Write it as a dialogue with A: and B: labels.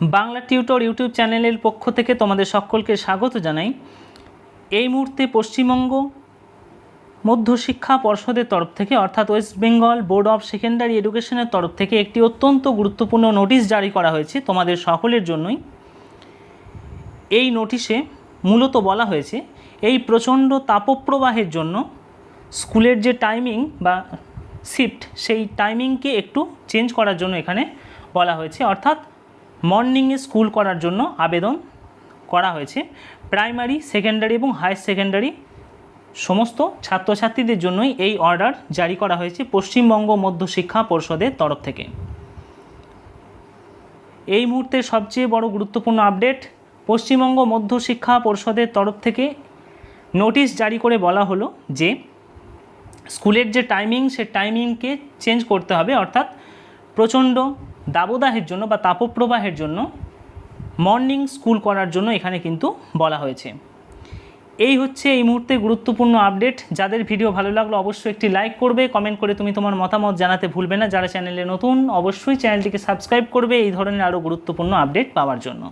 A: Bangla tutor YouTube চ্যানেলের পক্ষ থেকে তোমাদের সকলকে স্বাগত জানাই। এই মুহূর্তে পশ্চিমবঙ্গ মধ্যশিক্ষা পর্ষদের তরফ থেকে, অর্থাৎ West Bengal board of secondary এডুকেশনের তরফ থেকে একটি অত্যন্ত গুরুত্বপূর্ণ নোটিশ জারি করা হয়েছে তোমাদের সকলের জন্যই। এই নোটিশে মূলত বলা হয়েছে, এই প্রচণ্ড তাপপ্রবাহের জন্য স্কুলের যে টাইমিং বা শিফট, সেই টাইমিংকে একটু চেঞ্জ করার জন্য এখানে বলা হয়েছে। অর্থাৎ মর্নিংয়ে স্কুল করার জন্য আবেদন করা হয়েছে। প্রাইমারি, সেকেন্ডারি এবং হায়ার সেকেন্ডারি সমস্ত ছাত্রছাত্রীদের জন্যই এই অর্ডার জারি করা হয়েছে পশ্চিমবঙ্গ মধ্যশিক্ষা পর্ষদের তরফ থেকে। এই মুহূর্তে সবচেয়ে বড় গুরুত্বপূর্ণ আপডেট, পশ্চিমবঙ্গ মধ্যশিক্ষা পর্ষদের তরফ থেকে নোটিশ জারি করে বলা হলো যে, স্কুলের যে টাইমিং, সে টাইমিংকে চেঞ্জ করতে হবে, অর্থাৎ প্রচণ্ড দাবদাহের জন্য বা তাপপ্রবাহের জন্য মর্নিং স্কুল করার জন্য এখানে কিন্তু বলা হয়েছে। এই হচ্ছে এই মুহূর্তে গুরুত্বপূর্ণ আপডেট যাদের ভিডিও ভালো লাগল অবশ্যই একটি লাইক করবে। কমেন্ট করে তুমি তোমার মতামত জানাতে ভুলবে না। যারা চ্যানেলে নতুন, অবশ্যই চ্যানেলটিকে সাবস্ক্রাইব করবে। এই ধরনের আরও গুরুত্বপূর্ণ আপডেট পাওয়ার জন্য।